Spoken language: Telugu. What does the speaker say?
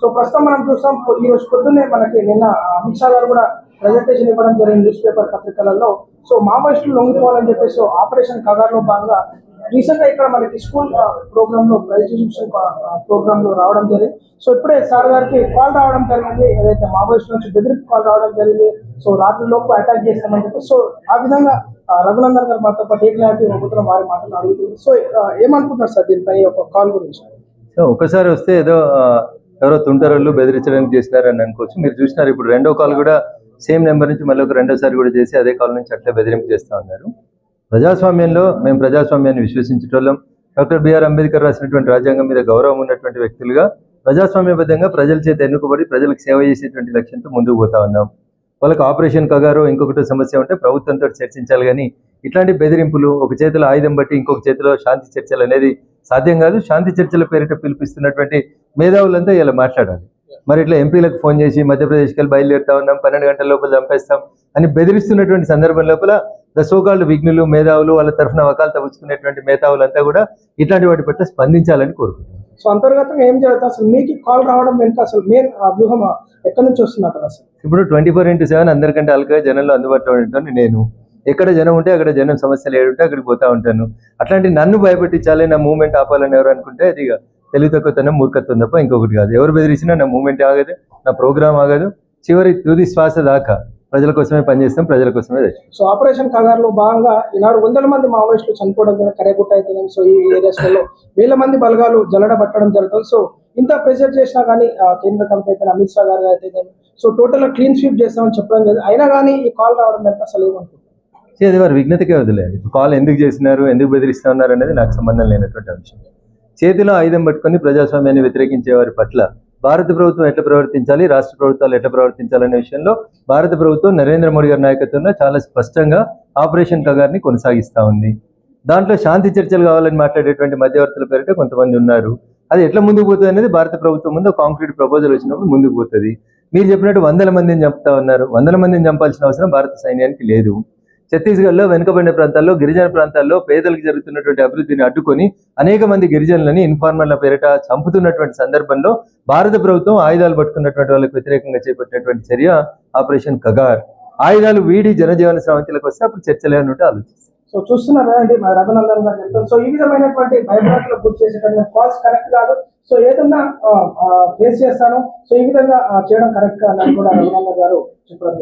సో ప్రస్తుతం మనం చూస్తాం ఈ రోజు పొద్దున్నే మనకి నిన్న అమిత్ షా గారు కూడా ప్రజెంటేషన్ ఇవ్వడం జరిగింది న్యూస్ పేపర్ పత్రికలలో. సో మావోయిస్టులు లొంగిపోవాలని చెప్పేసి ఆపరేషన్ కగార్లో భాగంగా రీసెంట్గా ఇక్కడ మనకి స్కూల్ ప్రోగ్రామ్లో ప్రైజేషన్ ప్రోగ్రామ్లో రావడం జరిగింది. సో ఇప్పుడే సార్ గారికి కాల్ రావడం జరిగింది. ఏదైతే మావోయిస్ట్ నుంచి బెదిరింపు కాల్ రావడం జరిగింది. సో రాత్రి లోపు అటాక్ చేస్తామని చెప్పి సో ఆ విధంగా రఘునందన్ గారు మాతో పాటు ఏ క్లారిటీ ఇవ్వబోతున్న వారి మాటలు అడుగుతుంది సో ఏమనుకుంటున్నారు సార్ దీనిపై ఒక కాల్ గురించి? సో ఒకసారి వస్తే ఏదో ఎవరో తుంటరోళ్ళు బెదిరించడానికి చేసినారని అనుకోవచ్చు. మీరు చూసినారు ఇప్పుడు రెండో కాల్ కూడా సేమ్ నెంబర్ నుంచి మళ్ళీ ఒక రెండోసారి కూడా చేసి అదే కాల్ నుంచి అట్లా బెదిరింపు చేస్తా ఉన్నారు. ప్రజాస్వామ్యంలో మేము ప్రజాస్వామ్యాన్ని విశ్వసించేటోళ్ళం. డాక్టర్ బిఆర్ అంబేద్కర్ రాసినటువంటి రాజ్యాంగం మీద గౌరవం ఉన్నటువంటి వ్యక్తులుగా ప్రజాస్వామ్యబద్ధంగా ప్రజల చేత ఎన్నుకబడి ప్రజలకు సేవ చేసేటువంటి లక్ష్యంతో ముందుకు పోతా ఉన్నాం. వాళ్ళకి ఆపరేషన్ కగారో ఇంకొకటి సమస్య ఉంటే ప్రభుత్వంతో చర్చించాలి కానీ ఇట్లాంటి బెదిరింపులు ఒక చేతిలో ఆయుధం బట్టి ఇంకొక చేతిలో శాంతి చర్చలు అనేది సాధ్యం కాదు శాంతి చర్చల పేరిట పిలిపిస్తున్నటువంటి మేధావులంతా ఇలా మాట్లాడాలి. మరి ఇట్లా ఎంపీలకు ఫోన్ చేసి మధ్యప్రదేశ్కి వెళ్ళి బయలుదేరుతా ఉన్నాం పన్నెండు గంటల లోపల చంపేస్తాం అని బెదిరిస్తున్నటువంటి సందర్భం లోపల ద సోకాల్డ్ విఘ్నులు మేధావులు వాళ్ళ తరఫున వకాలు తవ్వుకునేటువంటి మేధావులంతా కూడా ఇట్లాంటి వాటి పట్ల స్పందించాలని కోరుకుంటున్నాం. సో అంతర్గతంగా ఏం జరుగుతుంది అసలు? మీకు కాల్ రావడం వెనుక అసలు మెయిన్ వ్యూహం ఎక్కడి నుంచి వస్తున్నట్టు అసలు? ఇప్పుడు ట్వంటీ ఫోర్ ఇంటూ సెవెన్ అందరికంటే అలగా జనంలో అందుబాటులో ఉంటాను నేను. ఎక్కడ జనం ఉంటే అక్కడ జనం సమస్యలు ఏడుంటే అక్కడికి పోతా ఉంటాను. అట్లాంటి నన్ను భయపెట్టించాలి నా మూమెంట్ ఆపాలని ఎవరు అనుకుంటే అది తెలివి తక్కువతనం మూర్ఖత్వం తప్ప ఇంకొకటి కాదు. ఎవరు బెదిరించినా నా మూమెంట్ ఆగదు నా ప్రోగ్రామ్ ఆగదు. చివరి తుది శ్వాస దాకా ప్రజల కోసమే పనిచేస్తాం ప్రజల కోసమే సో ఆపరేషన్ కగారులో భాగంగా ఈనాడు వందల మంది మావోయిస్టులు చనిపోవడం జరిగింది కరేగుట్ట అయితే సో ఈ ఏరియాస్లలో వేల మంది బలగాలు జల్లడ పట్టడం జరుగుతుంది. సో ఇంత ప్రెషర్ చేసినా కానీ కేంద్ర కమిటీ అయితే అమిత్ షా గారు అయితే సో టోటల్ క్లీన్ స్వీప్ చేస్తామని చెప్పడం జరిగింది అయినా కానీ ఈ కాల్ రావడం వెనుక అసలు ఏమనుకుంటున్నారు? అది వారి విఘ్నతకే వదిలేదు కాల్ ఎందుకు చేసినారు ఎందుకు బెదిరిస్తా ఉన్నారు అనేది నాకు సంబంధం లేనటువంటి అంశం. చేతిలో ఆయుధం పట్టుకొని ప్రజాస్వామ్యాన్ని వ్యతిరేకించే వారి పట్ల భారత ప్రభుత్వం ఎట్లా ప్రవర్తించాలి రాష్ట్ర ప్రభుత్వాలు ఎట్లా ప్రవర్తించాలనే విషయంలో భారత ప్రభుత్వం నరేంద్ర మోడీ గారి నాయకత్వంలో చాలా స్పష్టంగా ఆపరేషన్ కగార్ని కొనసాగిస్తూ ఉంది. దాంట్లో శాంతి చర్చలు కావాలని మాట్లాడేటువంటి మధ్యవర్తుల పేరిట కొంతమంది ఉన్నారు. అది ఎట్లా ముందుకు పోతుంది అనేది భారత ప్రభుత్వం ముందు కాంక్రీట్ ప్రపోజల్ వచ్చినప్పుడు ముందుకు పోతుంది. మీరు చెప్పినట్టు వందల మందిని చంపుతా ఉన్నారు. వందల మందిని చంపాల్సిన అవసరం భారత సైన్యానికి లేదు. ఛత్తీస్గఢ్లో వెనుకబడిన ప్రాంతాల్లో గిరిజన ప్రాంతాల్లో పేదలకు జరుగుతున్నటువంటి అభివృద్ధిని అడ్డుకొని అనేక మంది గిరిజనులని ఇన్ఫార్మర్ల పేరిట చంపుతున్నటువంటి సందర్భంలో భారత ప్రభుత్వం ఆయుధాలు పట్టుకున్నటువంటి వాళ్ళకి వ్యతిరేకంగా చేపట్టినటువంటి చర్య ఆపరేషన్ కగార్. ఆయుధాలు వీడి జనజీవన స్రవంతిలకు వస్తే అప్పుడు చర్చలే ఆలోచిస్తారు. సో చూస్తున్నారు అండి మా రఘునందన్ గారు చెప్తారు. సో ఈ విధమైనటువంటి భయభ్రాంతులకు గురి చేసేటువంటి కాల్స్ కరెక్ట్ కాదు. సో ఏదన్నా ఫేస్ చేస్తాను. సో ఈ విధంగా చేయడం కరెక్ట్ కాదని కూడా రఘునందన్ గారు చెప్పడం